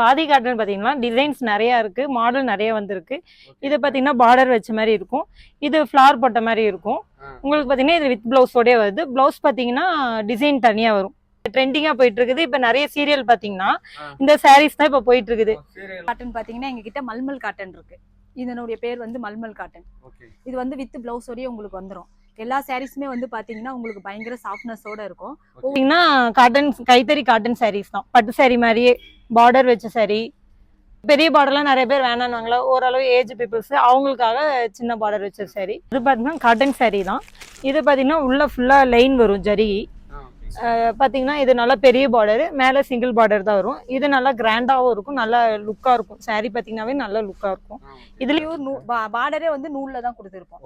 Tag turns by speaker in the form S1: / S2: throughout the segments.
S1: Khadi cotton பார்த்தீங்கன்னா designs நிறைய இருக்கு மாடல் நிறைய வந்திருக்கு. இது பார்த்தீங்கன்னா பார்டர் வச்ச மாதிரி இருக்கும். இது ஃப்ளார் போட்ட மாதிரி இருக்கும். உங்களுக்கு பார்த்தீங்கன்னா இது வித் பிளவுஸோடய வருது. பிளவுஸ் பார்த்தீங்கன்னா டிசைன் தனியா வரும். ட்ரெண்டிங்கா போயிட்டு இருக்குது இப்போ நிறைய சீரியல் பார்த்தீங்கன்னா
S2: ஆ.
S1: இந்த சாரீஸ் தான் இப்போ போயிட்டு இருக்குது
S3: காட்டன் பாத்தீங்கன்னா எங்க கிட்ட மல்மல் காட்டன் இருக்கு. இதனுடைய பேர் வந்து மல்மல் காட்டன்
S2: ஓகே
S3: இது வந்து வித் பிளவுஸோடய உங்களுக்கு வந்துரும். எல்லா சாரீஸுமே வந்து பாத்தீங்கன்னா உங்களுக்கு பயங்கர சாஃப்ட்னஸோட இருக்கும்.
S1: பார்த்தீங்கன்னா காட்டன் கைத்தறி காட்டன் சாரீஸ் தான். பட்டு saree மாதிரியே பார்டர் வச்ச saree. பெரிய பார்டர்லாம் நிறைய பேர் வேணாம்னாங்களா ஓரளவு ஏஜ் பீப்புள்ஸ் அவங்களுக்காக சின்ன பார்டர் வச்ச saree. இது பார்த்தீங்கன்னா காட்டன் saree தான். இது பார்த்தீங்கன்னா உள்ள ஃபுல்லா லைன் வரும் ஜரி. பார்த்தீங்கன்னா இது நல்லா பெரிய பார்டர் மேலே சிங்கிள் பார்டர் தான் வரும். இது நல்லா கிராண்டாகவும் இருக்கும் நல்லா லுக்காக இருக்கும். Saree பார்த்தீங்கன்னாவே நல்ல லுக்காக இருக்கும்.
S3: இதுலயும் பார்டரே வந்து நூல்ல தான் கொடுத்துருப்போம்.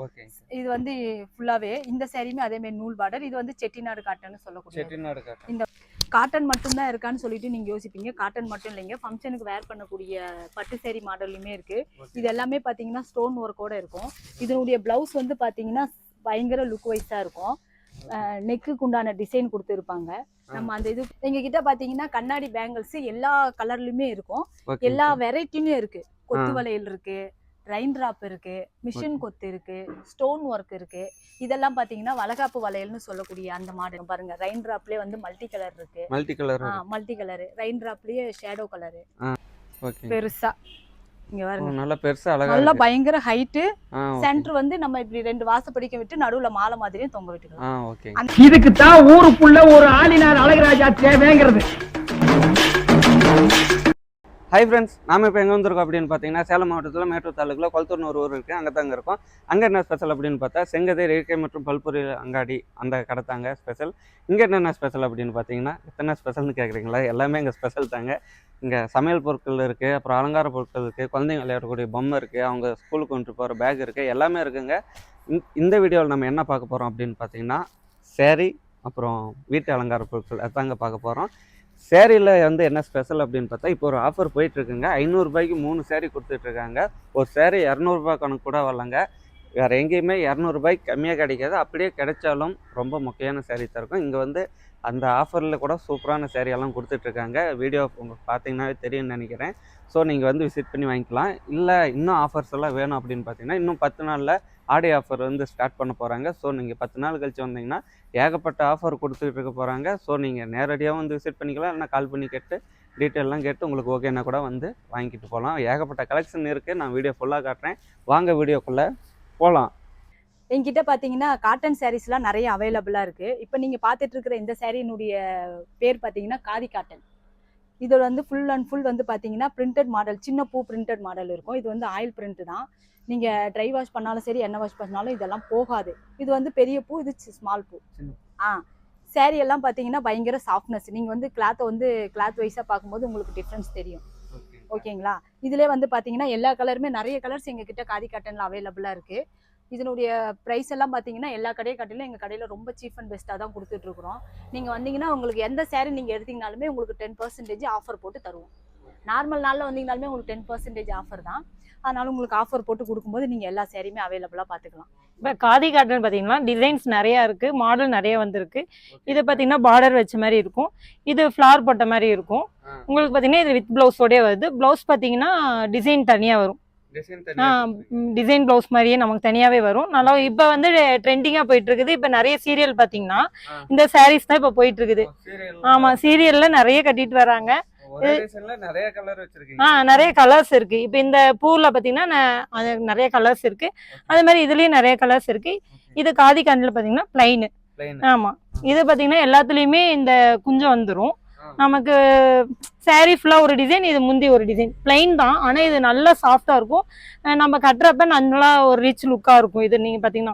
S3: இது வந்து ஃபுல்லாவே இந்த சாரியுமே அதே மாதிரி நூல் பார்டர் இது வந்து செட்டிநாடு காட்டன் சொல்லக்கூடிய
S2: செட்டிநாடு காட்டன்.
S3: காட்டன் மட்டும்தான் இருக்கான்னு சொல்லிட்டு நீங்க யோசிப்பீங்க. காட்டன் மட்டும் இல்லைங்க. ஃபங்க்ஷனுக்கு வேர் பண்ணக்கூடிய பட்டு சேரீ மாடல்லையுமே இருக்கு. இது எல்லாமே பாத்தீங்கன்னா ஸ்டோன் ஒர்க்கோட இருக்கும். இதனுடைய பிளவுஸ் வந்து பாத்தீங்கன்னா பயங்கர லுக் வைஸா இருக்கும். நெக்குக்கு உண்டான டிசைன் கொடுத்துருப்பாங்க. நம்ம அந்த இது எங்க கிட்ட பாத்தீங்கன்னா கண்ணாடி பேங்கிள்ஸ் எல்லா கலர்லயுமே இருக்கும். எல்லா வெரைட்டியுமே இருக்கு. கொத்து. வளையல் இருக்கு ரெயின் டிராப் இருக்கு மிஷின் கொத்து இருக்கு ஸ்டோன் ஒர்க் இருக்கு. இதெல்லாம் பாத்தீங்கன்னா வளகாப்பு வளையல்னு சொல்லக்கூடிய அந்த மாடல். பாருங்க ரெயின் டிராப்லயே வந்து மல்டி கலர் இருக்கு.
S2: Multi colour
S3: multi colour rain டிராப்லயே shadow colour பெருசா. இங்க பாருங்க.
S2: நல்லா பெருசா அழகா
S3: நல்லா பயங்கர
S2: ஓகே.
S3: சென்டர் வந்து நம்ம இப்படி ரெண்டு வாசப்படிக்க விட்டு நடுவுல மாலை மாதிரியும் தொங்க விட்டுக்கலாம்.
S2: ஆ ஓகே.
S4: இதுக்கு தான் ஊருக்குள்ள ஒரு ஆளினார் அழகராஜா தேவைங்கிறது.
S2: ஹை ஃப்ரெண்ட்ஸ் நாம இப்போ எங்கே வந்திருக்கோம் அப்படின்னு பார்த்தீங்கன்னா சேலம் மாவட்டத்தில் மேட்டூர் தாலுக்கில் கொளத்தூர்னு ஒரு ஊர் இருக்குது அங்கே தாங்க இருக்கோம். அங்கே என்ன ஸ்பெஷல் அப்படின்னு பார்த்தா செங்கதை இயற்கை மற்றும் பல்பொருள் அங்காடி அந்த கடை தாங்க ஸ்பெஷல் இங்கே என்னென்ன ஸ்பெஷல் அப்படின்னு பார்த்தீங்கன்னா எத்தனை ஸ்பெஷல்னு கேட்குறீங்களா எல்லாமே இங்கே ஸ்பெஷல் தாங்க. இங்கே சமையல் பொருட்கள் இருக்குது அப்புறம் அலங்கார பொருட்கள் இருக்குது குழந்தைங்க விளையாடக்கூடிய பொம்மை இருக்குது அவங்க ஸ்கூலுக்கு கொண்டு போகிற பேக் இருக்குது எல்லாமே இருக்குங்க. இந்த வீடியோவில் நம்ம என்ன பார்க்க போகிறோம் அப்படின்னு பார்த்தீங்கன்னா சேரீ அப்புறம் வீட்டு அலங்கார பொருட்கள் அதாங்க பார்க்க போகிறோம் சேரீல வந்து என்ன ஸ்பெஷல் அப்படின்னு பார்த்தா இப்போ ஒரு ஆஃபர் போயிட்டுருக்குங்க. ஐநூறுரூபாய்க்கு மூணு சேரீ கொடுத்துட்ருக்காங்க. ஒரு சேரீ இரநூறுபா கணக்கு கூட வரலங்க. வேறு எங்கேயுமே இரநூறுபாய்க்கு கம்மியாக கிடைக்காது. அப்படியே கிடைச்சாலும் ரொம்ப முக்கியமான சேரீ தான் இருக்கும். இங்கே வந்து அந்த ஆஃபரில் கூட சூப்பரான சேரீயெல்லாம் கொடுத்துட்ருக்காங்க. வீடியோ உங்களுக்கு பார்த்தீங்கன்னாவே தெரியும்னு நினைக்கிறேன். ஸோ நீங்கள் வந்து விசிட் பண்ணி வாங்கிக்கலாம். இல்லை இன்னும் ஆஃபர்ஸ் எல்லாம் வேணும் அப்படின்னு பார்த்தீங்கன்னா இன்னும் பத்து நாளில் ஆடி ஆஃபர் வந்து ஸ்டார்ட் பண்ண போகிறாங்க ஸோ நீங்கள் பத்து நாள் கழிச்சு வந்தீங்கன்னா ஏகப்பட்ட ஆஃபர் கொடுத்துட்டு இருக்க போகிறாங்க ஸோ நீங்கள் நேரடியாக வந்து விசிட் பண்ணிக்கலாம். இல்லைனா கால் பண்ணி கேட்டு டீட்டெயிலெலாம் கேட்டு உங்களுக்கு ஓகேனா கூட வந்து வாங்கிட்டு போகலாம் ஏகப்பட்ட கலெக்ஷன் இருக்குது நான் வீடியோ ஃபுல்லாக காட்டுறேன். வாங்க வீடியோக்குள்ளே போகலாம்
S3: என்கிட்ட பார்த்தீங்கன்னா காட்டன் சாரீஸ்லாம் நிறைய அவைலபிளாக இருக்குது இப்போ நீங்கள் பார்த்துட்டு இருக்கிற இந்த சாரீனுடைய பேர் பார்த்தீங்கன்னா காதி காட்டன் இதில் வந்து ஃபுல் அண்ட் ஃபுல் வந்து பார்த்தீங்கன்னா பிரிண்டட் மாடல் சின்ன பூ பிரிண்டட் மாடல் இருக்கும். இது வந்து ஆயில் பிரிண்ட் தான். நீங்க ட்ரை வாஷ் பண்ணாலும் சரி எண்ணெய் வாஷ் பண்ணாலும் இதெல்லாம் போகாது. இது வந்து பெரிய பூ இது ஸ்மால் பூ. ஆ saree எல்லாம் பாத்தீங்கன்னா பயங்கர சாஃப்ட்னஸ் நீங்க வந்து கிளாத்தை வந்து கிளாத் வைஸா பார்க்கும்போது உங்களுக்கு டிஃப்ரென்ஸ் தெரியும். ஓகேங்களா? இதுல வந்து பாத்தீங்கன்னா எல்லா கலருமே நிறைய கலர்ஸ் எங்க கிட்ட காதி காட்டன்ல அவைலபிளா இருக்கு. இதனுடைய ப்ரைஸ் எல்லாம் பாத்தீங்கன்னா எல்லா கடையை காட்டிலும் எங்க கடையில ரொம்ப சீப் அண்ட் பெஸ்ட்டாக தான் கொடுத்துட்டு இருக்கிறோம். நீங்க வந்தீங்கன்னா உங்களுக்கு எந்த saree நீங்க எடுத்தீங்கனாலுமே உங்களுக்கு டென் பர்சன்டேஜ் ஆஃபர் போட்டு தருவோம். நார்மல் நாள்ல வந்தீங்கனாலுமே உங்களுக்கு டென் பர்சன்டேஜ் ஆஃபர் தான். அதனால உங்களுக்கு ஆஃபர் போட்டு கொடுக்கும்போது நீங்க எல்லா சேரீயுமே அவைலபிளா பாத்துக்கலாம்
S1: இப்போ காதி காட்டன் பார்த்தீங்கன்னா டிசைன்ஸ் நிறைய இருக்கு மாடல் நிறைய வந்திருக்கு. இது பார்த்தீங்கன்னா பார்டர் வச்ச மாதிரி இருக்கும். இது ஃப்ளார் போட்ட மாதிரி இருக்கும். உங்களுக்கு பார்த்தீங்கன்னா இது வித் பிளவுஸோடய வருது. பிளவுஸ் பார்த்தீங்கன்னா டிசைன் தனியாக வரும். டிசைன் பிளவுஸ் மாதிரியே நமக்கு தனியாவே வரும். நல்லா இப்போ வந்து ட்ரெண்டிங்கா போயிட்டு இருக்குது இப்போ நிறைய சீரியல் பார்த்தீங்கன்னா
S2: ஆ.
S1: இந்த சாரீஸ் தான் இப்போ போயிட்டு இருக்குது ஆமா சீரியல்ல நிறைய கட்டிட்டு வராங்க.
S2: நிறைய கலர் வச்சிருக்கீங்க.
S1: ஆ நிறைய கலர்ஸ் இருக்கு. இப்போ இந்த ந- அது நிறைய கலர்ஸ் இருக்கு. அதே மாதிரி இதுலயும் நிறைய கலர்ஸ் இருக்கு. இது காதி கண்ணில் பாத்தீங்கன்னா பிளைன். ஆமா. இது பாத்தீங்கன்னா எல்லாத்துலயுமே இந்த குஞ்சம் வந்துரும்.
S2: ஆ.
S1: நமக்கு saree ஃபுல்லா ஒரு டிசைன் இது முந்தி ஒரு டிசைன் பிளைன் தான். ஆனா இது நல்லா சாஃப்டா இருக்கும். நம்ம கட்டுறப்ப நல்லா ஒரு ரிச் லுக்கா இருக்கும். இது நீங்க பாத்தீங்கன்னா.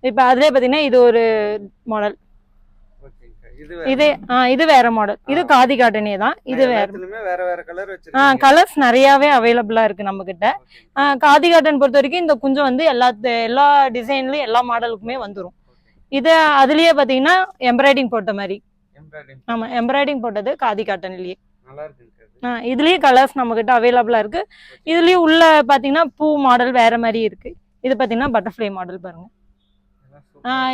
S1: இப்ப அதுலயே பாத்தீங்கன்னா இது ஒரு மாடல்.
S2: இது
S1: இது ஆ, இது வேற மாடல் இது. காதி காட்டனே தான். இது வேற ஆ கலர்ஸ் நிறையவே அவைலபிளா இருக்கு நம்ம கிட்ட காதி காட்டன் பொறுத்த வரைக்கும் இந்த குஞ்சம் வந்து எல்லா எல்லா டிசைன்லயும் எல்லா மாடலுக்குமே வந்துரும். இது அதுலயே பாத்தீங்கன்னா எம்ப்ராய்டிங் போட்ட மாதிரி. ஆமா எம்ப்ராய்டிங் போட்டது காதி காட்டன்லயே இதுலயே கலர்ஸ் நம்ம கிட்ட அவைலபிளா இருக்கு இதுலயும் உள்ள பாத்தீங்கன்னா பூ மாடல் வேற மாதிரி இருக்கு. இது பாத்தீங்கன்னா பட்டர்ஃப்ளை மாடல் பாருங்க.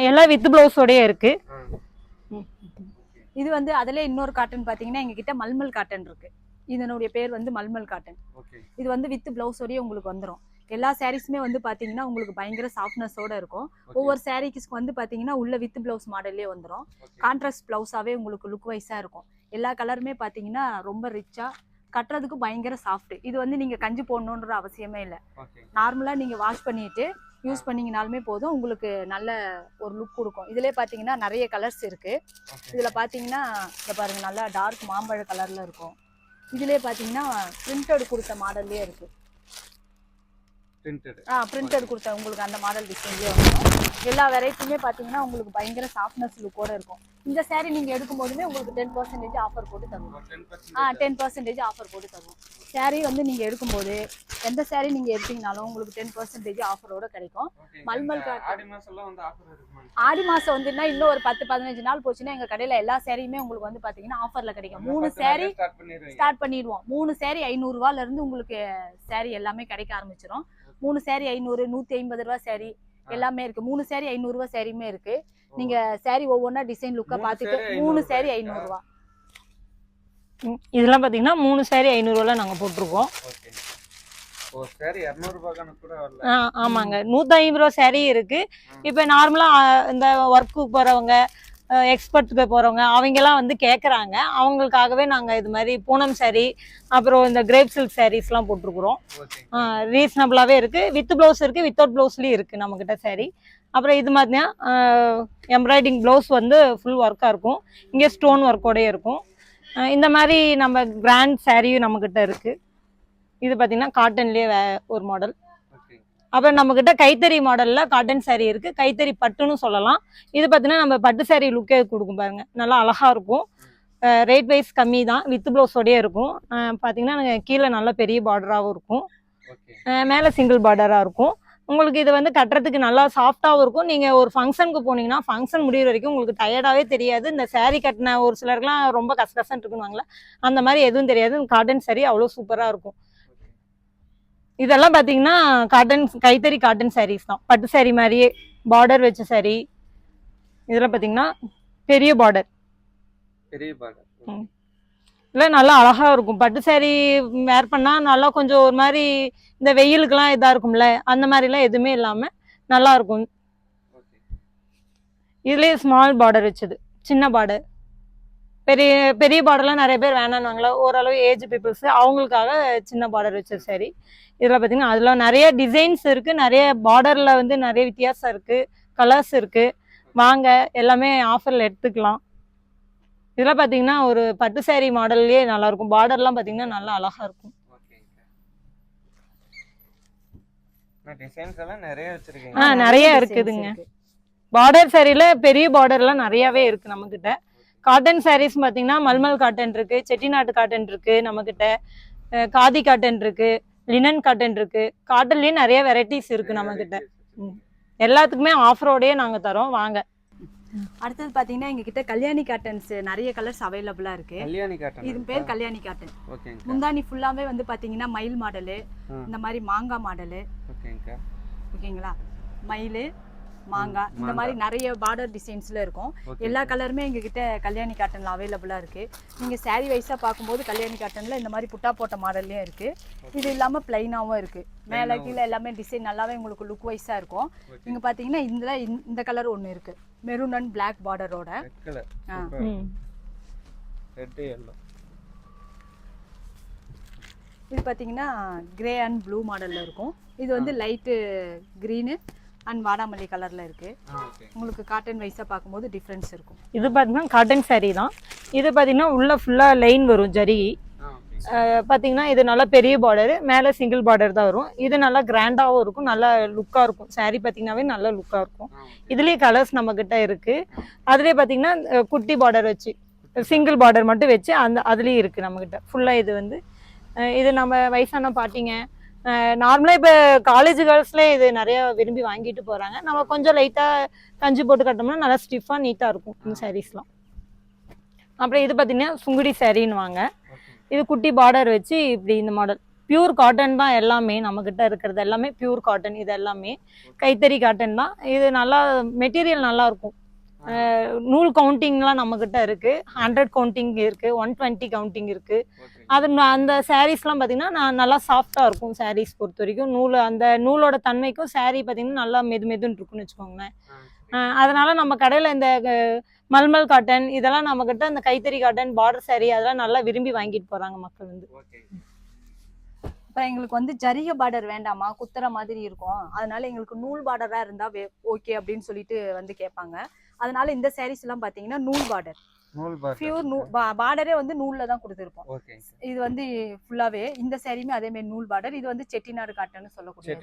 S1: எல்லாம் வித் பிளவுஸோடய இருக்கு. ம்.
S3: இது வந்து அதுல இன்னொரு காட்டன் பாத்தீங்கன்னா எங்க கிட்ட மல்மல் காட்டன் இருக்கு. இதனுடைய பேர் வந்து மல்மல் காட்டன் இது வந்து வித் பிளவுஸோடய உங்களுக்கு வந்துடும் எல்லா சாரீஸுமே வந்து பாத்தீங்கன்னா உங்களுக்கு பயங்கர சாஃப்ட்னஸோட இருக்கும். ஒவ்வொரு சாரீக்கு வந்து பாத்தீங்கன்னா உள்ள வித் பிளவுஸ் மாடல்லே வந்துடும் கான்ட்ராஸ்ட் பிளவுஸாவே உங்களுக்கு லுக் வைஸா இருக்கும். எல்லா கலருமே பாத்தீங்கன்னா ரொம்ப ரிச்சா கட்டுறதுக்கு பயங்கர சாஃப்ட் இது வந்து நீங்க கஞ்சி போடணுன்ற அவசியமே இல்லை.
S2: ஓகே.
S3: நார்மலா நீங்க வாஷ் பண்ணிட்டு யூஸ் பண்ணீங்கனாலுமே போதும். உங்களுக்கு நல்ல ஒரு லுக் கொடுக்கும். இதுலயே பாத்தீங்கன்னா நிறைய கலர்ஸ் இருக்கு. இதுல பாத்தீங்கன்னா இந்த பாருங்க நல்லா டார்க் மாம்பழ கலர்ல இருக்கும். இதுலயே பாத்தீங்கன்னா பிரிண்டட் கொடுத்த மாடல்லே இருக்கு.
S2: பிரிண்டட்
S3: ஆ பிரிண்டட் கொடுத்த உங்களுக்கு அந்த மாடல் டிசைன்லேயே வந்துடும் எல்லா வெரைட்டியுமே பார்த்தீங்கன்னா உங்களுக்கு பயங்கர சாஃப்ட்னஸ் லுக்கோட இருக்கும். இந்த saree நீங்கள் எடுக்கும்போதுமே உங்களுக்கு டென் பர்சன்டேஜ் ஆஃபர் போட்டு தருவோம். ஆ டென் பர்சன்டேஜ் ஆஃபர் போட்டு தருவோம். saree வந்து நீங்கள் எடுக்கும்போது எந்த saree நீங்கள் எடுத்தீங்கனாலும் உங்களுக்கு டென் பர்சன்டேஜ் ஆஃபரோட கிடைக்கும். மல்மல்.
S2: ஆடி
S3: மாதம் வந்துன்னா இன்னும் ஒரு பத்து பதினஞ்சு நாள் போச்சுன்னா எங்கள் கடையில் எல்லா சேரீயுமே உங்களுக்கு வந்து பார்த்தீங்கன்னா ஆஃபரில் கிடைக்கும். மூணு saree
S2: ஸ்டார்ட்
S3: பண்ணிடுவோம். மூணு சேரீ ஐநூறுரூவால இருந்து உங்களுக்கு சேரீ எல்லாமே கிடைக்க ஆரம்பிச்சிடும் மூணு சேரீ ஐநூறு நூற்றி ஐம்பது ரூபா சேரீ எல்லாமே இருக்கு. மூணு சேரீ ஐநூறுரூவா சேரீயுமே இருக்கு. நீங்க சேரீ ஒவ்வொன்றா டிசைன் லுக்கா பார்த்துட்டு மூணு
S2: 500
S3: சேரீ? ஐநூறுரூவா
S1: இதெல்லாம் பாத்தீங்கன்னா மூணு சாரி ஐநூறுவால நாங்க போட்டிருக்கோம். ஆமாங்க. நூத்தி ஐம்பது ரூபா சாரி இருக்கு. இப்ப நார்மலா இந்த ஒர்க்கு போறவங்க எக்ஸ்பர்ட்டுக்கு போறவங்க அவங்க எல்லாம் வந்து கேக்குறாங்க. அவங்களுக்காகவே நாங்க இது மாதிரி பூனம் சாரி அப்புறம் இந்த கிரேப் சில்க் சாரீஸ் எல்லாம் போட்டிருக்கிறோம். ரீசனபிளாவே இருக்கு. வித் பிளவுஸ் இருக்கு வித்தவுட் பிளவுஸ்லயும் இருக்கு நம்ம கிட்ட சாரி அப்புறம் இது மாதிரியா எம்ப்ராய்டிங் பிளவுஸ் வந்து ஃபுல் ஒர்க்கா இருக்கும். இங்க ஸ்டோன் ஒர்க்கோடய இருக்கும். இந்த மாதிரி நம்ம கிராண்ட் சாரியும் நம்ம கிட்ட இருக்கு. இது பாத்தீங்கன்னா காட்டன்லயே ஒரு மாடல் அப்புறம் நம்ம கிட்ட கைத்தறி மாடல்ல காட்டன் saree இருக்கு. கைத்தறி பட்டுன்னு சொல்லலாம். இது பார்த்தீங்கன்னா நம்ம பட்டு saree லுக்கே கொடுக்கும் பாருங்க. நல்லா அழகா இருக்கும். ரேட் வைஸ் கம்மி தான். வித் ப்ளவுஸோடய இருக்கும். பார்த்தீங்கன்னா கீழே நல்ல பெரிய பார்டராகவும் இருக்கும். மேலே சிங்கிள் பார்டராக இருக்கும். உங்களுக்கு இது வந்து கட்டுறதுக்கு நல்லா சாஃப்டாகவும் இருக்கும். நீங்கள் ஒரு ஃபங்க்ஷனுக்கு போனீங்கன்னா ஃபங்க்ஷன் முடியிற வரைக்கும் உங்களுக்கு டயர்டாகவே தெரியாது. இந்த saree கட்டின ஒரு சிலருக்குலாம் ரொம்ப கசகசன்னு இருக்குவாங்களே அந்த மாதிரி எதுவும் தெரியாது. காட்டன் saree அவ்வளோ சூப்பராக இருக்கும். இதெல்லாம் பார்த்தீங்கன்னா காட்டன் கைத்தறி காட்டன் சாரீஸ் தான். பட்டு saree மாதிரியே பார்டர் வச்ச saree. இதெல்லாம் பார்த்தீங்கன்னா பெரிய பார்டர்
S2: பெரிய பார்டர்.
S1: இல்லை நல்லா அழகாக இருக்கும். பட்டு சேரீ வேர் பண்ணால் நல்லா கொஞ்சம் ஒரு மாதிரி இந்த வெயிலுக்கெல்லாம் இதாக இருக்கும்ல அந்த மாதிரிலாம் எதுவுமே இல்லாமல் நல்லா இருக்கும். ஸ்மால் பார்டர் வச்சது. சின்ன பார்டர் பெரிய பெரிய பார்டர்லாம் நிறைய பேர் வேணான்னாங்களா ஓரளவு ஏஜ் பீப்புள்ஸ் அவங்களுக்காக சின்ன பார்டர் வச்சது சரி இதில் பார்த்தீங்கன்னா அதில் நிறைய டிசைன்ஸ் இருக்குது நிறைய பார்டரில் வந்து நிறைய வித்தியாசம் இருக்குது கலர்ஸ் இருக்குது வாங்க எல்லாமே ஆஃபரில் எடுத்துக்கலாம். இதெல்லாம் பார்த்தீங்கன்னா ஒரு பட்டு saree மாடல்லே நல்லா இருக்கும் பார்டர்லாம் பார்த்தீங்கன்னா நல்லா அழகா இருக்கும்.
S2: ஓகே டிசைன்ஸ் எல்லாம் நிறைய வச்சிருக்கீங்க.
S1: ஆ, நிறைய இருக்குதுங்க.
S3: இருக்கு.
S1: பார்டர் சாரியில பெரிய பார்டர்லாம் நிறையவே இருக்கு நம்ம கிட்ட காட்டன் சாரீஸ் பாத்தீங்கன்னா மல்மல் காட்டன் இருக்கு செட்டிநாட்டு காட்டன் இருக்கு நம்ம கிட்ட காதி காட்டன் இருக்கு லினன் காட்டன் இருக்கு. காட்டன்லயே நிறைய வெரைட்டிஸ் இருக்கு நம்ம கிட்ட ம். எல்லாத்துக்குமே ஆஃபரோடயே நாங்க தரோம். வாங்க.
S3: அடுத்தது பாத்தீங்கன்னா எங்க கிட்ட கல்யாணி காட்டன்ஸ் நிறைய கலர்ஸ் அவைலபிளா இருக்கு.
S2: கல்யாணி காட்டன்
S3: இது பேர் கல்யாணி காட்டன்
S2: ஓகேங்க
S3: முந்தானி ஃபுல்லாவே வந்து பாத்தீங்கன்னா மயில் மாடலு. இந்த மாதிரி மாங்காய் மாடலு.
S2: ஓகேங்க
S3: ஓகேங்களா மயில் மாங்காய் இந்த மாதிரி நிறைய பார்டர் டிசைன்ஸ்ல இருக்கும். எல்லா கலருமே எங்ககிட்ட கல்யாணி காட்டன்ல அவைலபிளா இருக்கு. நீங்க saree வைஸா பார்க்கும்போது கல்யாணி காட்டன்ல இந்த மாதிரி புட்டா போட்ட மாடல்லயும் இருக்கு. இது இல்லாம பிளைனாவும் இருக்கு. மேல கீழே எல்லாமே டிசைன் நல்லாவே உங்களுக்கு லுக் வைஸா இருக்கும். நீங்க பாத்தீங்கன்னா இந்த இந்த கலர் ஒண்ணு இருக்கு. மெரூன் அண்ட் பிளாக் பார்டரோட இது பாத்தீங்கன்னா கிரே அண்ட் ப்ளூ மாடல்ல இருக்கும். இது வந்து லைட்டு green அண்ட் வாடாமல்லி கலர்ல இருக்கு.
S2: ஆ ஓகே.
S3: உங்களுக்கு காட்டன் வைஸா பார்க்கும்போது டிஃப்ரென்ஸ் இருக்கும்.
S1: இது பார்த்தீங்கன்னா காட்டன் saree தான். இது பார்த்தீங்கன்னா உள்ள ஃபுல்லா லைன் வரும் ஜரி. பார்த்தீங்கன்னா இது நல்லா பெரிய பார்டர் மேலே சிங்கிள் பார்டர் தான் வரும். இது நல்லா கிராண்டாகவும் இருக்கும் நல்லா லுக்காக இருக்கும். Saree பார்த்தீங்கன்னாவே நல்ல லுக்காக இருக்கும். இதுலயே கலர்ஸ் நம்ம கிட்ட இருக்கு. அதுலயே பாத்தீங்கன்னா அஹ் குட்டி பார்டர் வச்சு சிங்கிள் பார்டர் மட்டும் வச்சு அந்த அதுலயும் இருக்கு நம்ம கிட்ட ஃபுல்லா இது வந்து இது நம்ம வயசான பாட்டிங்க நார்மலாக இப்போ காலேஜ் கேர்ள்ஸ்லேயே இது நிறைய விரும்பி வாங்கிட்டு போகிறாங்க நம்ம கொஞ்சம் லைட்டாக கஞ்சி போட்டு கட்டோம்னா நல்லா ஸ்டிஃபாக நீட்டாக இருக்கும் இந்த சாரீஸ்லாம் அப்புறம் இது பார்த்தீங்கன்னா சுங்குடி சாரின்னு வாங்க இது குட்டி பார்டர் வச்சு இப்படி இந்த மாடல் பியூர் காட்டன் தான் எல்லாமே நம்மக்கிட்ட இருக்கிறது எல்லாமே பியூர் காட்டன் இது எல்லாமே. கைத்தறி காட்டன் தான். இது நல்லா மெட்டீரியல் நல்லாயிருக்கும் நூல் கவுண்டிங்லாம் நம்ம கிட்ட இருக்கு. ஹண்ட்ரட் கவுண்டிங் இருக்கு. ஒன் டுவெண்ட்டி கவுண்டிங் இருக்கு. அது அந்த சாரீஸ்லாம் பார்த்தீங்கன்னா நான் நல்லா சாஃப்டாக இருக்கும் சாரீஸ் பொறுத்த வரைக்கும். நூல் அந்த நூலோட தன்மைக்கும் saree பார்த்தீங்கன்னா நல்லா மெது மெதுன்னு இருக்குன்னு வச்சுக்கோங்களேன். அதனால நம்ம கடையில் இந்த மல்மல் காட்டன் இதெல்லாம் நம்ம கிட்ட இந்த கைத்தறி காட்டன் பார்டர் saree அதெல்லாம் நல்லா விரும்பி வாங்கிட்டு போறாங்க மக்கள் வந்து.
S3: அப்புறம் எங்களுக்கு வந்து ஜரிகை பார்டர் வேண்டாமா? குத்துற மாதிரி இருக்கும். அதனால எங்களுக்கு நூல் பார்டரா இருந்தா ஓகே அப்படின்னு சொல்லிட்டு வந்து கேட்பாங்க. அதனால இந்த சாரீஸ் எல்லாம் பாத்தீங்கன்னா நூல் பார்டர் பியூர் பார்டரே வந்து நூல்ல தான் கொடுத்துருப்போம். இது வந்து ஃபுல்லாவே இந்த சாரியுமே அதே மாதிரி நூல் பார்டர் இது வந்து செட்டிநாடு காட்டன் சொல்லக்கூடிய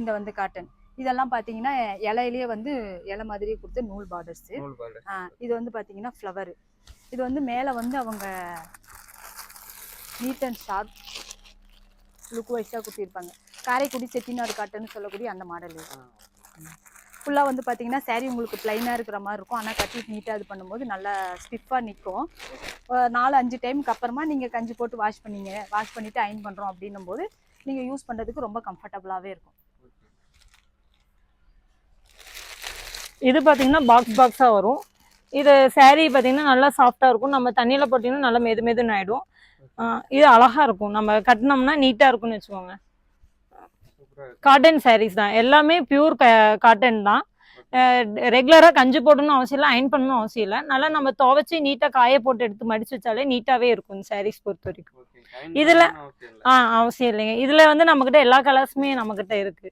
S3: இந்த வந்து காட்டன். இதெல்லாம் பாத்தீங்கன்னா இலையிலேயே வந்து இலை மாதிரியே கொடுத்து நூல் பார்டர்ஸ் இது வந்து பாத்தீங்கன்னா ஃப்ளவர் இது வந்து மேல வந்து அவங்க நீட் அண்ட் ஷார்ப் லுக் வைஸாக கொடுத்திருப்பாங்க காரைக்குடி செட்டிநாடு காட்டுன்னு சொல்லக்கூடிய அந்த மாடல் ஃபுல்லாக வந்து பார்த்தீங்கன்னா சேரீ உங்களுக்கு பிளைனாக இருக்கிற மாதிரி இருக்கும். ஆனால் கட்டி நீட்டாக இது பண்ணும்போது நல்லா ஸ்டிஃபாக நிற்கும் நாலு அஞ்சு டைமுக்கு அப்புறமா நீங்கள் கஞ்சி போட்டு வாஷ் பண்ணீங்க. வாஷ் பண்ணிவிட்டு அயன் பண்ணுறோம் அப்படின்னும் போது நீங்கள் யூஸ் பண்ணுறதுக்கு ரொம்ப கம்ஃபர்டபுளாகவே இருக்கும்.
S1: இது பார்த்தீங்கன்னா பாக்ஸ் பாக்ஸாக வரும். இது சேரீ பார்த்தீங்கன்னா நல்லா சாஃப்டாக இருக்கும். நம்ம தண்ணியில் போட்டிங்கன்னா நல்லா மெது மெதுன்னு ஆகிடும் இது அழகாக இருக்கும். நம்ம கட்டினோம்னா நீட்டாக இருக்கும்னு வச்சுக்கோங்க. காட்டன் sarees தான். எல்லாமே பியூர் காட்டன் தான். ரெகுலராக கஞ்சி போடணும்னு அவசியம் இல்லை அயன் பண்ணணும் அவசியம் இல்லை. நல்லா நம்ம துவைச்சி நீட்டாக காய போட்டு எடுத்து மடிச்சு வச்சாலே நீட்டாகவே இருக்கும் இந்த sarees பொறுத்த வரைக்கும். இதுல- ஆ அவசியம் இல்லைங்க. இதில் வந்து நம்மக்கிட்ட எல்லா கலர்ஸுமே நம்மக்கிட்ட இருக்கு.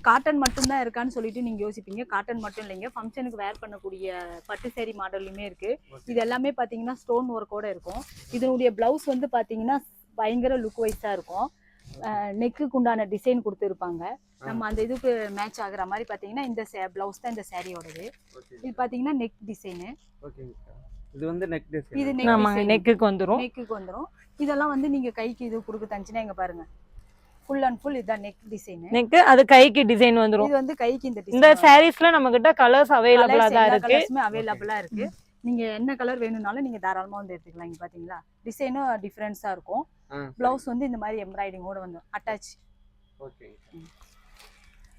S3: காட்டன் மட்டும்தான் இருக்கான்னு சொல்லிட்டு நீங்கள் யோசிப்பீங்க. காட்டன் மட்டும் இல்லைங்க. ஃபங்க்ஷனுக்கு வேர் பண்ணக்கூடிய பட்டு சேரீ மாடல்லையுமே இருக்கு. இது எல்லாமே பார்த்தீங்கன்னா ஸ்டோன் ஒர்க்கோட இருக்கும். இதனுடைய பிளவுஸ் வந்து பார்த்தீங்கன்னா பயங்கர லுக் வைஸாக இருக்கும். நெக்குக்கு உண்டான டிசைன் கொடுத்துருப்பாங்க. நம்ம அந்த இதுக்கு மேட்ச் ஆகுற மாதிரி பார்த்தீங்கன்னா இந்த பிளவுஸ் தான் இந்த சாரியோடது இது பார்த்தீங்கன்னா நெக் டிசைனு
S2: இது வந்து நெக் டிசைன்
S3: இது நெக்
S1: நெக்குக்கு வந்துடும்
S3: நெக்குக்கு வந்துடும் இதெல்லாம் வந்து நீங்க கைக்கு இது கொடுக்க தந்துச்சுன்னா இங்க பாருங்க. ஃபுல் அண்ட் ஃபுல் இதான் நெக் டிசைனு
S1: நெக்கு அது கைக்கு டிசைன் வந்துடும்
S3: இது வந்து கைக்கு இந்த
S1: இந்த சாரீஸ்ல நம்ம கிட்ட கலர்ஸ் அவைலபிளா தான் இருக்கு.
S3: அவைலபிளா இருக்கு. நீங்க என்ன கலர் வேணும்னாலும் நீங்க தாராளமா வந்து எடுத்துக்கலாம் இங்க பாத்தீங்களா? டிசைனும் டிஃபரன்ஸா இருக்கும். பிளவுஸ் வந்து இந்த மாதிரி எம்ப்ராய்டிங்கோட வந்து அட்டாச்
S2: ஓகே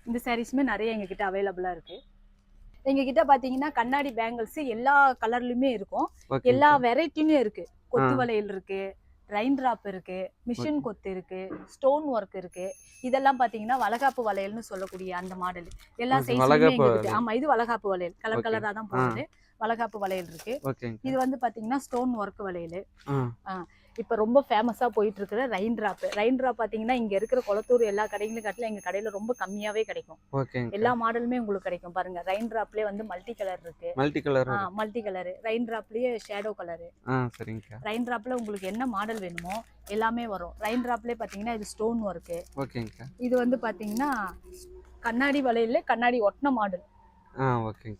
S3: இந்த சாரீஸுமே நிறைய எங்க கிட்ட அவைலபிளா இருக்கு. எங்க கிட்ட பாத்தீங்கன்னா கண்ணாடி பேங்கிள்ஸ் எல்லா கலர்லயுமே இருக்கும். எல்லா வெரைட்டியுமே இருக்கு. கொத்து. வளையல் இருக்கு ரைன் டிராப் இருக்கு மிஷின் கொத்து இருக்கு ஸ்டோன் ஒர்க் இருக்கு. இதெல்லாம் பாத்தீங்கன்னா வளகாப்பு வளையல்னு சொல்லக்கூடிய அந்த மாடல் எல்லா
S2: வளையல்.
S3: ஆமா இது வளகாப்பு வளையல். கலர். கலரா தான் போகுது வளகாப்பு வளையல் இருக்கு. இது வந்து பாத்தீங்கன்னா ஸ்டோன் ஒர்க் வளையல். இப்ப ரொம்ப ஃபேமஸா போயிட்டு இருக்கிற ரைன் டிராப் ரைன் டிராப் பாத்தீங்கன்னா இங்க இருக்கிற குளத்தூர் எல்லா கடைகளும் காட்டில எங்க கடையில ரொம்ப கம்மியாவே கிடைக்கும். எல்லா மாடலுமே உங்களுக்கு கிடைக்கும். பாருங்க ரைன் டிராப்லயே வந்து மல்டி கலர் இருக்கு.
S2: Multi colour
S3: multi colour rain டிராப்லயே shadow colour rain டிராப்ல உங்களுக்கு என்ன மாடல் வேணுமோ எல்லாமே வரும். ரைன் டிராப்லயே பாத்தீங்கன்னா இது ஸ்டோன் ஒர்க்கு இது வந்து பாத்தீங்கன்னா கண்ணாடி வளையல்ல கண்ணாடி ஒட்டின மாடல்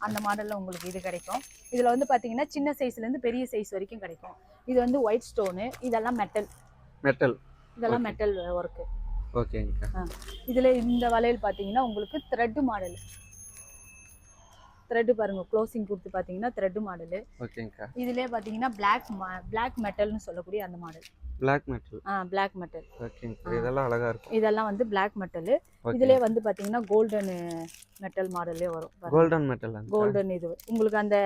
S3: அந்த மாடல்ல உங்களுக்கு இது கிடைக்கும். இதுல வந்து பாத்தீங்கன்னா சின்ன சைஸ்ல இருந்து பெரிய சைஸ் வரைக்கும் கிடைக்கும். இது வந்து ஒயிட் ஸ்டோனு இதெல்லாம் மெட்டல்
S2: மெட்டல்
S3: இதெல்லாம். மெட்டல் ஒர்க்கு
S2: ஓகேங்கக்கா
S3: இதுல இந்த வளையல் பாத்தீங்கன்னா உங்களுக்கு த்ரெட் மாடல் த்ரெட் பாருங்க க்ளோசிங் கொடுத்து பாத்தீங்கன்னா த்ரெட் மாடல்
S2: ஓகேங்கக்கா.
S3: இதுலயே பாத்தீங்கன்னா பிளாக் பிளாக் மெட்டல்னு சொல்லக்கூடிய அந்த மாடல்
S2: பிளாக் மெட்டல்
S3: ஆ பிளாக் மெட்டல்
S2: ஓகேங்கக்கா இதெல்லாம் அழகா இருக்கும்.
S3: இதெல்லாம் வந்து பிளாக் மெட்டல் இதுலயே வந்து பாத்தீங்கன்னா கோல்டன் மெட்டல் மாடல்லே வரும்.
S2: கோல்டன் மெட்டல்
S3: கோல்டன் இது. உங்களுக்கு அந்த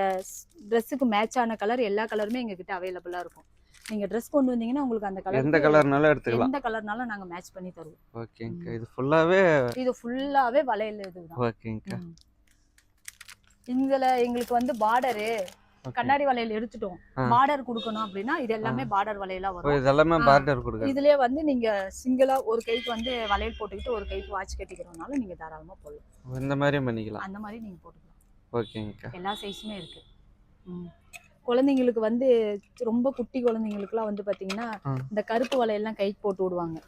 S3: ட்ரெஸ்ஸுக்கு மேட்ச் ஆன கலர் எல்லா கலருமே எங்க கிட்ட அவைலபிளா இருக்கும். நீங்க ட்ரெஸ் கொண்டு வந்தீங்கன்னா உங்களுக்கு அந்த கலர்
S2: எந்த கலர்னாலும் எடுத்துக்கலாம்.
S3: எந்த கலர்னாலும் நாங்க மேட்ச் பண்ணி தருவோம்.
S2: ஓகேங்கக்கா இது ஃபுல்லாவே
S3: இது ஃபுல்லாவே வளையல் இதுதான்.
S2: ஓகேங்கக்கா.
S3: இதுல எங்களுக்கு வந்து பார்டரு. கண்ணாடி வளையல் எடுத்துட்டோம். பார்டர் கொடுக்கணும் அப்படின்னா இது எல்லாமே பார்டர் வளையலா வரும். ஆ.
S2: பார்டர் கொடுக்குறது
S3: இதுலயே வந்து நீங்க சிங்கிளா ஒரு கைக்கு வந்து வளையல் போட்டுக்கிட்டு ஒரு கைக்கு வாட்ச் கட்டிக்கிறோம்னாலும் நீங்க தாராளமா போடலாம்.
S2: இந்த மாதிரியும் பண்ணிக்கலாம்.
S3: அந்த மாதிரி நீங்க போட்டுக்கலாம்.
S2: ஓகேங்கக்கா.
S3: எல்லா சைஸுமே இருக்கு. குழந்தைங்களுக்கு வந்து ரொம்ப குட்டி குழந்தைங்களுக்குலாம் வந்து பாத்தீங்கன்னா. இந்த கருப்பு வளையல்லாம் கைக்கு போட்டு விடுவாங்க.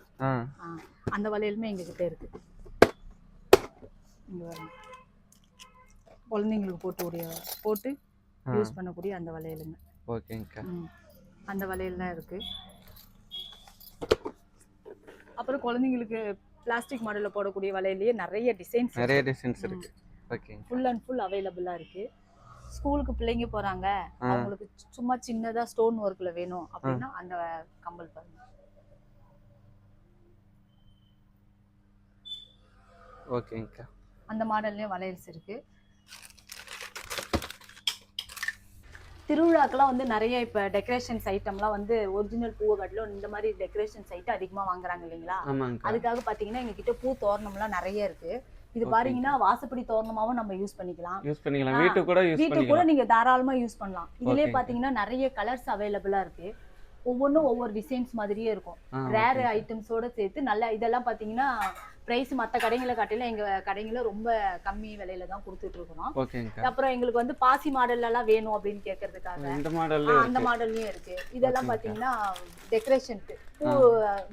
S3: அந்த வளையலுமே எங்க கிட்ட இருக்கு. இங்க பாருங்க. குழந்தைங்களுக்கு போட்டு உடைய போட்டு யூஸ் பண்ணக்கூடிய அந்த வளையலுங்க.
S2: ஓகேங்கக்கா.
S3: அந்த வளையல்லாம் இருக்கு. அப்புறம் குழந்தைங்களுக்கு பிளாஸ்டிக் மாடல்ல போடக்கூடிய வளையலையே நிறைய டிசைன்ஸ்
S2: நிறைய டிசைன்ஸ் இருக்கு. ஓகேங்க.
S3: ஃபுல் அண்ட் ஃபுல் அவைலபிளா இருக்கு. ஸ்கூலுக்கு பிள்ளைங்க போறாங்க.
S2: ஆ.
S3: அவங்களுக்கு சும்மா சின்னதா ஸ்டோன் ஒர்க்ல வேணும் அப்படின்னா அந்த கம்பல் பாருங்க.
S2: ஓகேங்கக்கா.
S3: அந்த மாடல்லையும் வளையல்ஸ் இருக்கு. திருவிழாக்கெல்லாம் வந்து நிறைய இப்போ டெக்கரேஷன்ஸ் ஐட்டம்லாம் வந்து ஒரிஜினல் பூவை காட்டிலும் இந்த மாதிரி டெக்கரேஷன்ஸ் ஐட்டம் அதிகமாக வாங்குறாங்க இல்லைங்களா? அதுக்காக பார்த்தீங்கன்னா எங்ககிட்ட பூ தோரணம்லாம் நிறைய இருக்கு. இது. பாத்தீங்கன்னா வாசப்படி தோரணமாவும் நம்ம யூஸ் பண்ணிக்கலாம்.
S2: யூஸ் பண்ணிக்கலாம்.
S3: ஆ,
S2: வீட்டுக்கு கூட யூஸ்
S3: வீட்டுக்கு கூட நீங்க தாராளமா யூஸ் பண்ணலாம். இதுலயே. பாத்தீங்கன்னா நிறைய கலர்ஸ் அவைலபிளா இருக்கு. ஒவ்வொன்றும் ஒவ்வொரு டிசைன்ஸ் மாதிரியே இருக்கும். ரேர். ஐட்டம்ஸோட சேர்த்து நல்ல இதெல்லாம் பாத்தீங்கன்னா பிரைஸ் மத்த கடைங்களை காட்டிலும் எங்க கடைங்கள ரொம்ப கம்மி விலையில தான் கொடுத்துட்டு இருக்கிறோம்.
S2: ஓகேங்கக்கா
S3: அப்புறம் எங்களுக்கு வந்து பாசி மாடல்ல எல்லாம் வேணும் அப்படின்னு கேட்கறதுக்காக.
S2: இந்த
S3: ஆ,
S2: மாடல்ல
S3: அந்த மாடல்லையும் இருக்கு. இதெல்லாம். பாத்தீங்கன்னா டெக்கரேஷனுக்கு பூ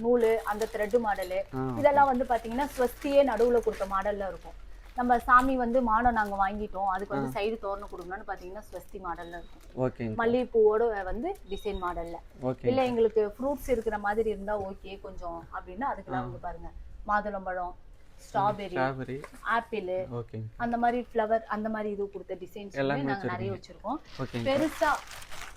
S3: நூலு அந்த த்ரெட் மாடலு. இதெல்லாம் வந்து பாத்தீங்கன்னா ஸ்வஸ்தியே நடுவுல கொடுத்த மாடல்ல இருக்கும். நம்ம சாமி வந்து மாடம் நாங்க வாங்கிட்டோம். அதுக்கு வந்து சைடு தோரணம் கொடுக்கணும்னு பாத்தீங்கன்னா ஸ்வஸ்தி மாடல்ல இருக்கும். மல்லிகைப்பூவோட வந்து டிசைன் மாடல்ல. இல்ல எங்களுக்கு ஃப்ரூட்ஸ் இருக்கிற மாதிரி இருந்தா ஓகே கொஞ்சம் அப்படின்னா அதுக்கெல்லாம் வந்து பாருங்க. மாதுளம்பழம் ஸ்ட்ராபெரி ஆப்பிள்
S2: ஓகேங்க
S3: அந்த மாதிரி ஃப்ளவர் அந்த மாதிரி இது கொடுத்த டிசைன்ஸ்
S2: எல்லாமே
S3: நாங்க நிறைய. வச்சிருக்கோம்.
S2: ஓகேங்க.
S3: பெருசா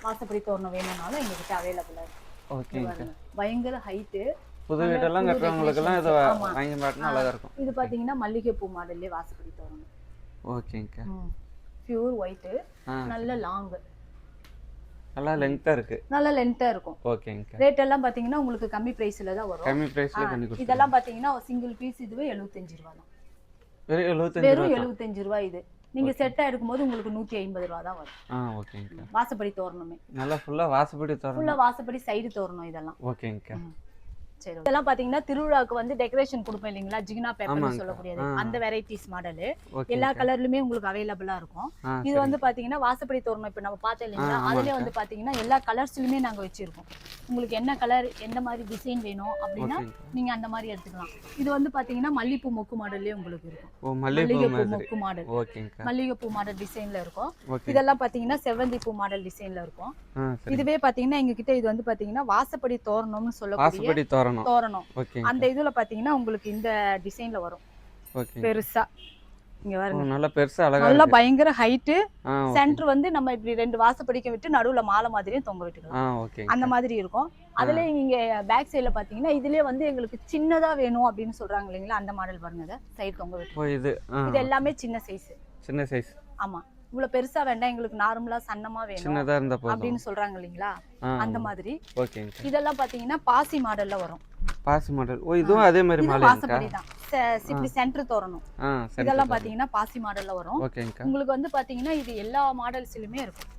S3: வாசப்படி தோரணம் வேணும்னாலும் எங்ககிட்ட அவைலபிளா இருக்கு.
S2: ஓகேங்க.
S3: பயங்கர ஹைட்டு
S2: புது வீட்டெல்லாம்
S3: புது
S2: கட்டுறவங்களுக்கெல்லாம் இதை. வாங்கி மாட்டினா அழகா இருக்கும்.
S3: இது பாத்தீங்கன்னா மல்லிகைப்பூ மாடல்லே வாசப்படி தோரணம்.
S2: ஓகேங்கக்கா
S3: பியூர் ஒயிட் நல்ல லாங்
S2: நல்லா லென்த்தா இருக்கு.
S3: நல்ல லென்த்தா இருக்கும்.
S2: ஓகேங்கக்கா
S3: ரேட் எல்லாம் பாத்தீங்கன்னா உங்களுக்கு கம்மி பிரைஸ்ல தான் வரும்.
S2: கம்மி பிரைஸ்ல பண்ணி கொடுத்துருங்க
S3: இதெல்லாம் பாத்தீங்கன்னா சிங்கிள் பீஸ் இதுவே எழுபத்தஞ்சு ரூபா தான்.
S2: வெறும் எழுபத்தஞ்சு
S3: வெறும்
S2: ரூபா
S3: எழுபத்தஞ்சு ரூபா இது. நீங்க செட்டா எடுக்கும்போது உங்களுக்கு நூத்தி ஐம்பது ரூபா தான் வரும்.
S2: ஆ ஓகேங்கக்கா
S3: வாசப்படி தோரணமே.
S2: நல்லா ஃபுல்லா வாசப்படி தரணும்.
S3: ஃபுல்லா வாசப்படி சைடு தோரணம் இதெல்லாம்.
S2: ஓகேங்கக்கா
S3: சரி இதெல்லாம் பாத்தீங்கன்னா திருவிழாக்கு வந்து டெக்கரேஷன் கொடுப்போம் இல்லைங்களா? ஜிகினா பேப்பர்னு
S2: ஆமாங்க.
S3: சொல்லக்கூடியது. அந்த வெரைட்டிஸ் மாடலு எல்லா கலர்லயுமே உங்களுக்கு அவைலபிளா இருக்கும். இது வந்து பாத்தீங்கன்னா வாசப்படி தோரணம் இப்ப நம்ம பார்த்தோம் இல்லைங்களா? அதுலயே. வந்து பாத்தீங்கன்னா எல்லா கலர்ஸ்லயுமே நாங்க வச்சிருக்கோம். உங்களுக்கு என்ன கலர் எந்த மாதிரி டிசைன் வேணும் அப்படின்னா நீங்க அந்த மாதிரி எடுத்துக்கலாம். இது வந்து பாத்தீங்கன்னா மல்லிப்பூ மொக்கு மாடல்லயே உங்களுக்கு இருக்கும்.
S2: மல்லிகைப்பூ
S3: மல்லிகைப்பூ மொக்கு மாடல் மல்லிகைப்பூ மாடல் டிசைன்ல இருக்கும். இதெல்லாம் பாத்தீங்கன்னா செவ்வந்தி பூ மாடல் டிசைன்ல இருக்கும். இதுவே பாத்தீங்கன்னா எங்க கிட்ட இது வந்து பாத்தீங்கன்னா வாசப்படி தோரணம்னு சொல்லக்கூடிய
S2: தோரணம்.
S3: தோரணம்.
S2: ஓகே
S3: அந்த இதுல பாத்தீங்கன்னா உங்களுக்கு இந்த டிசைன்ல வரும்.
S2: ஓகே
S3: பெருசா. இங்க பாருங்க.
S2: நல்லா பெருசா அழகா
S3: நல்லா பயங்கர
S2: ஓகே.
S3: சென்டர் வந்து நம்ம இப்படி ரெண்டு வாசப்படிக்க விட்டு நடுவுல மாலை மாதிரியும் தொங்க விட்டுக்கலாம்.
S2: ஆ ஓகே
S3: அந்த மாதிரி இருக்கும். அதுல நீங்க பேக் சைடுல பாத்தீங்கன்னா இதுலயே வந்து எங்களுக்கு சின்னதா வேணும் அப்படின்னு சொல்றாங்க இல்லைங்களா? அந்த மாடல் பாருங்க சைடு தொங்க விட்டு
S2: இது
S3: இது எல்லாமே சின்ன சைஸ்
S2: சின்ன சைஸ்
S3: ஆமா. இவ்வளவு பெருசா வேண்டாம் எங்களுக்கு நார்மலா சன்னமா வேணும் அப்படின்னு சொல்றாங்க இல்லைங்களா? அந்த மாதிரி. இதெல்லாம் பாத்தீங்கன்னா பாசி மாடல்ல வரும்.
S2: பாசி மாடல். ஓ இதுவும் அதே மாதிரி மாலையாங்கக்கா
S3: வாசப்படி தான் இப்படி சென்டர் தோரணும் இதெல்லாம் பாத்தீங்கன்னா பாசி மாடல்ல வரும். உங்களுக்கு வந்து பாத்தீங்கன்னா இது எல்லா மாடல்ஸ்லயுமே இருக்கும்.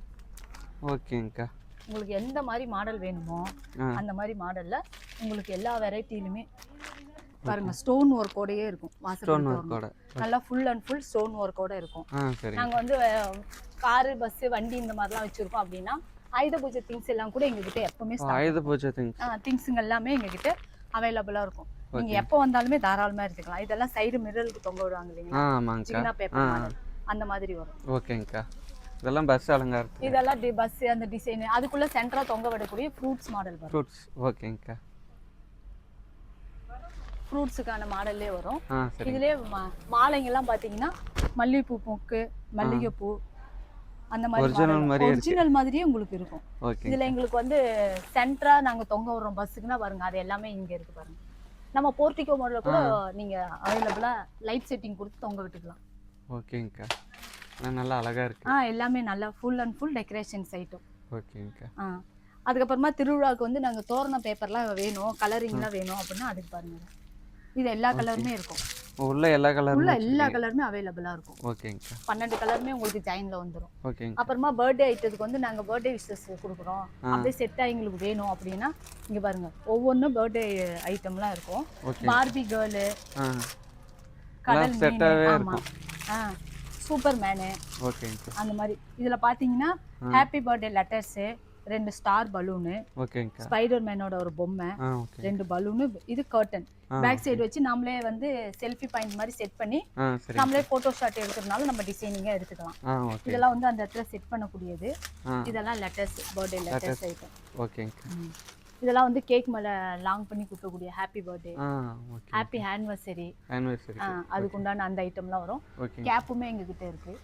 S2: ஓகேங்கக்கா.
S3: உங்களுக்கு எந்த மாதிரி மாடல் வேணுமோ அந்த மாதிரி மாடல்ல உங்களுக்கு எல்லா வெரைட்டிலுமே பாருங்க ஸ்டோன் ஒர்க்கோடயே இருக்கும்.
S2: ஸ்டோன். ஒர்க்கோட
S3: நல்லா ஃபுல் அண்ட் ஃபுல் ஸ்டோன் ஒர்க்கோட இருக்கும். நாங்க வந்து காரு பஸ் வண்டி இந்த மாதிரிலாம் வச்சிருக்கோம் அப்படின்னா ஆயுத பூஜை திங்ஸ் எல்லாம் கூட எங்ககிட்ட எப்பவுமே
S2: ஆயுத பூஜை திங்ஸ்
S3: திங்ஸுங்க எல்லாமே எங்ககிட்ட அவைலபிளா இருக்கும். நீங்க எப்போ வந்தாலுமே தாராளமா எடுத்துக்கலாம். இதெல்லாம் சைடு மிரருக்கு தொங்க விடுவாங்க இல்லைங்களா? பேப்பர் அந்த மாதிரி வரும்.
S2: ஓகேங்கக்கா. இதெல்லாம் பஸ் அலங்காரத்துக்கு.
S3: இதெல்லாம் பஸ் அந்த டிசைன் அதுக்குள்ள சென்டரா தொங்க விடக்கூடிய ஃப்ரூட்ஸ் மாடல்
S2: ஃப்ரூட்ஸ் ஓகேங்கக்கா.
S3: ஃப்ரூட்ஸுக்கான மாடல்லே வரும். இதுலயே மாலைங்கெல்லாம் பாத்தீங்கன்னா மல்லிகைப்பூ மொக்கு மல்லிகைப்பூ அந்த மாதிரி. ஒரிஜினல் மாதிரியே உங்களுக்கு இருக்கும். இதுல எங்களுக்கு வந்து சென்டரா நாங்க தொங்க விடுறோம். பஸ்ஸுக்குன்னா பாருங்க அது எல்லாமே இங்க இருக்கு பாருங்க. நம்ம போர்ட்டிகோ மாடல கூட நீங்க அவைலபிளா லைட் செட்டிங் கொடுத்து தொங்க விட்டுக்கலாம்.
S2: ஓகேங்கக்கா. நல்லா அழகா இருக்கு.
S3: ஆ எல்லாமே நல்லா full and full decorations item
S2: ஓகேங்கக்கா.
S3: ஆ. அதுக்கப்புறமா திருவிழாவுக்கு வந்து நாங்க தோரண பேப்பர்லாம் வேணும் கலரிங்லாம் வேணும் அப்படின்னா அதுக்கு பாருங்க. இது எல்லா கலருமே இருக்கும்.
S2: உள்ள எல்லா
S3: உள்ள
S2: கலரும்
S3: எல்லா கலருமே அவைலபிளா இருக்கும்.
S2: ஓகேங்கக்கா
S3: பன்னெண்டு கலருமே உங்களுக்கு ஜாயின்ல வந்துரும்.
S2: ஓகேங்க.
S3: அப்புறமா பர்த்டே ஐட்டத்துக்கு வந்து நாங்க பர்த்டே விஷஸ் கொடுக்குறோம். அப்படியே செட்டா எங்களுக்கு வேணும் அப்படின்னா இங்க பாருங்க ஒவ்வொன்றும் பர்த்டே ஐட்டம்லாம் இருக்கும். பார்பி கேர்ளு கடல்
S2: செட்டாவே இருக்கும்.
S3: ஆ. சூப்பர் மேனு
S2: ஓகேங்கக்கா
S3: அந்த மாதிரி. இதுல பாத்தீங்கன்னா. ஹாப்பி பர்த்டே லெட்டர்ஸ் ரெண்டு ஸ்டார் பலூனு ஸ்பைடர் மேனோட ஒரு பொம்மை. ரெண்டு பலூனு இது கர்டன் பேக் சைடு வச்சு நாமளே வந்து செல்ஃபி பாயிண்ட் மாதிரி செட் பண்ணி நாமளே போட்டோ ஷாட் எடுக்கிறதுனால நம்ம டிசைனிங்கா எடுத்துக்கலாம். இதெல்லாம் வந்து அந்த இடத்துல செட் பண்ணக்கூடியது. இதெல்லாம் லெட்டர்ஸ் பர்த்டே லெட்டர்ஸ் ஐட்டம்
S2: ஓகேங்கக்கா
S3: இதெல்லாம் வந்து கேக் மேல லாங் பண்ணி கொடுக்கக்கூடிய happy birthday happy anniversary
S2: anniversary
S3: அதுக்கு உண்டான அந்த ஐட்டம்லாம் வரும். கேப்புமே எங்ககிட்ட இருக்கு.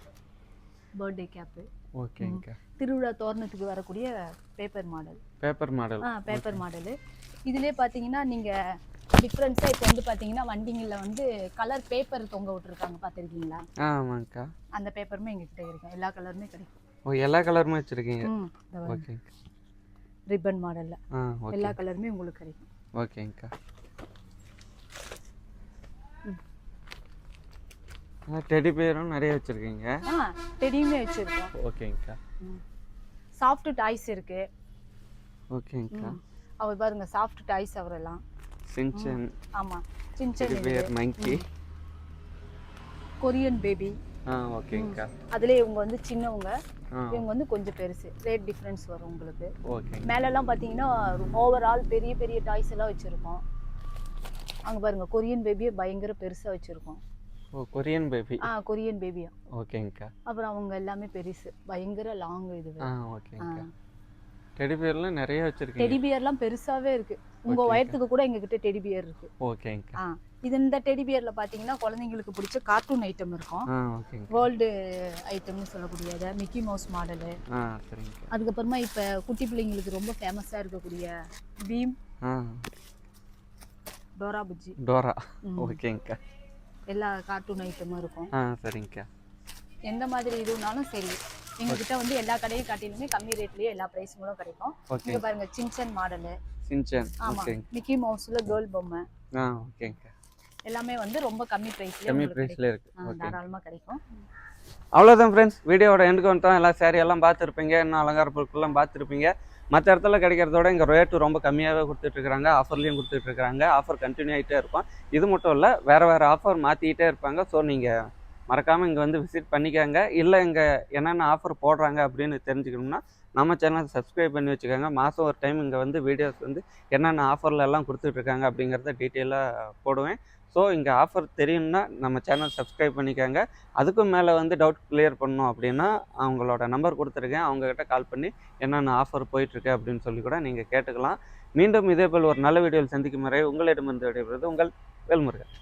S3: பர்த்டே கேப்பு
S2: ஓகேங்கக்கா
S3: திருவிழா தோரணத்துக்கு வரக்கூடிய பேப்பர் மாடல்
S2: பேப்பர் மாடல்
S3: ஆ பேப்பர் மாடலு இதுலயே பாத்தீங்கன்னா நீங்க டிஃப்ரெண்ட்ஸா இப்போ வந்து பாத்தீங்கன்னா வண்டிங்கள்ல வந்து கலர் பேப்பர் தொங்க விட்டுருக்காங்க பார்த்திருக்கீங்களா
S2: ஆமாங்கக்கா
S3: அந்த பேப்பருமே எங்ககிட்ட இருக்கும் எல்லா கலருமே கிடைக்கும்.
S2: ஓ எல்லா கலருமே வச்சுருக்கீங்க? ஓகேங்க
S3: ரிப்பன் மாடல்ல
S2: ஆ ஓகே
S3: எல்லா கலருமே உங்களுக்கு கிடைக்கும்.
S2: ஓகேங்கக்கா டெடி பேரும் நிறைய வச்சுருக்கீங்க?
S3: ஆ டெடியுமே வச்சிருக்கோம்.
S2: ஓகேங்கக்கா
S3: சாஃப்ட் டாய்ஸ் இருக்கு.
S2: ஓகேங்கக்கா.
S3: அவர் பாருங்க சாஃப்ட் டாய்ஸ் அவரெல்லாம்.
S2: சின்சன்.
S3: ஆமா. சின்ன
S2: பேர் மங்கி
S3: கொரியன் பேபி.
S2: ஆ ஓகேங்கக்கா
S3: அதுலயே இவங்க வந்து சின்னவங்க. இவங்க வந்து கொஞ்சம் பெருசு. ரேட் டிஃப்ரென்ஸ் வரும் உங்களுக்கு.
S2: ஓகேங்க.
S3: மேலெல்லாம் பார்த்தீங்கன்னா ஓவரால் பெரிய பெரிய டாய்ஸ் எல்லாம் வச்சிருக்கோம். அங்க பாருங்க கொரியன் பேபியே பயங்கர பெருசா வச்சிருக்கோம்.
S2: ஓ கொரியன் பேபி
S3: ஆ கொரியன் பேபியா
S2: ஓகேங்கக்கா.
S3: அப்புறம் அவங்க எல்லாமே பெருசு. பயங்கர லாங் இது
S2: ஆ ஓகேங்கக்கா. டெடி பேர்லாம் நிறைய வச்சுருக்கீங்க.
S3: டெடி பியர்லாம் பெருசாவே இருக்கு. உங்க. வயத்துக்கு கூட எங்ககிட்ட டெடி பியர் இருக்கு.
S2: ஓகேங்கக்கா.
S3: ஆ இது இந்த டெடி பியர்ல பாத்தீங்கன்னா குழந்தைங்களுக்கு பிடிச்ச கார்ட்டூன் ஐட்டம் இருக்கும். வேர்ல்டு ஐட்டம்னு சொல்லக்கூடியது. மிக்கி மவுஸ் மாடலு அதுக்கப்புறமா இப்போ குட்டி பிள்ளைங்களுக்கு ரொம்ப ஃபேமஸாக இருக்கக்கூடிய பீம். டோரா புஜ்ஜி.
S2: டோரா. ஓகேங்கக்கா.
S3: எல்லா கார்ட்டூன் ஐட்டமும் இருக்கும்.
S2: ஆ சரிங்கக்கா.
S3: எந்த மாதிரி இதுனாலும் சரி எங்ககிட்ட வந்து எல்லா கடையும் காட்டிலுமே கம்மி ரேட்லயே எல்லா ப்ரைஸுங்களும் கிடைக்கும். இங்க பாருங்க சின்சன் மாடலு
S2: சின்சன்
S3: ஆமா
S2: ஓகேங்க
S3: மிக்கி மவுஸ்ல கேர்ள் பொம்மை.
S2: ஆ ஓகேங்கக்கா
S3: எல்லாமே வந்து ரொம்ப கம்மி ப்ரைஸ்ல
S2: கம்மி ப்ரைஸில் இருக்கு.
S3: தாராளமா கிடைக்கும்.
S2: அவ்வளோதான் ஃப்ரெண்ட்ஸ் வீடியோட எண்டுக்கு வந்துட்டோம். எல்லாம் saree எல்லாம் பார்த்துருப்பீங்க. இன்னும் அலங்கார பொருட்கள்லாம் பார்த்துருப்பீங்க. மற்ற இடத்துல கிடைக்கிறதோட இங்கே ரேட்டு ரொம்ப கம்மியாகவே கொடுத்துட்ருக்குறாங்க. ஆஃபர்லேயும் கொடுத்துட்ருக்குறாங்க. ஆஃபர் கண்டினியூ ஆகிட்டே இருக்கும். இது மட்டும் இல்லை வேறு வேறு ஆஃபர் மாற்றிக்கிட்டே இருப்பாங்க. ஸோ நீங்கள் மறக்காமல் இங்கே வந்து விசிட் பண்ணிக்கோங்க. இல்லை இங்கே என்னென்ன ஆஃபர் போடுறாங்க அப்படின்னு தெரிஞ்சுக்கணும்னா நம்ம சேனலை சப்ஸ்கிரைப் பண்ணி வச்சுக்கோங்க. மாதம் ஒரு டைம் இங்கே வந்து வீடியோஸ் வந்து என்னென்ன ஆஃபர்ல எல்லாம் கொடுத்துட்ருக்காங்க அப்படிங்கிறத டீட்டெயிலாக போடுவேன். ஸோ இங்கே ஆஃபர் தெரியும்னா நம்ம சேனல் சப்ஸ்கிரைப் பண்ணிக்கோங்க. அதுக்கும் மேலே வந்து டவுட் கிளியர் பண்ணணும் அப்படின்னா அவங்களோட நம்பர் கொடுத்துருக்கேன். அவங்கக்கிட்ட கால் பண்ணி என்னென்ன ஆஃபர் போயிட்டுருக்கு அப்படின்னு சொல்லி கூட நீங்கள் கேட்டுக்கலாம். மீண்டும் இதே போல் ஒரு நல்ல வீடியோவில் சந்திக்கும் வரை உங்களிடமிருந்து விடைபெறுவது உங்கள் வேல்முருகன்.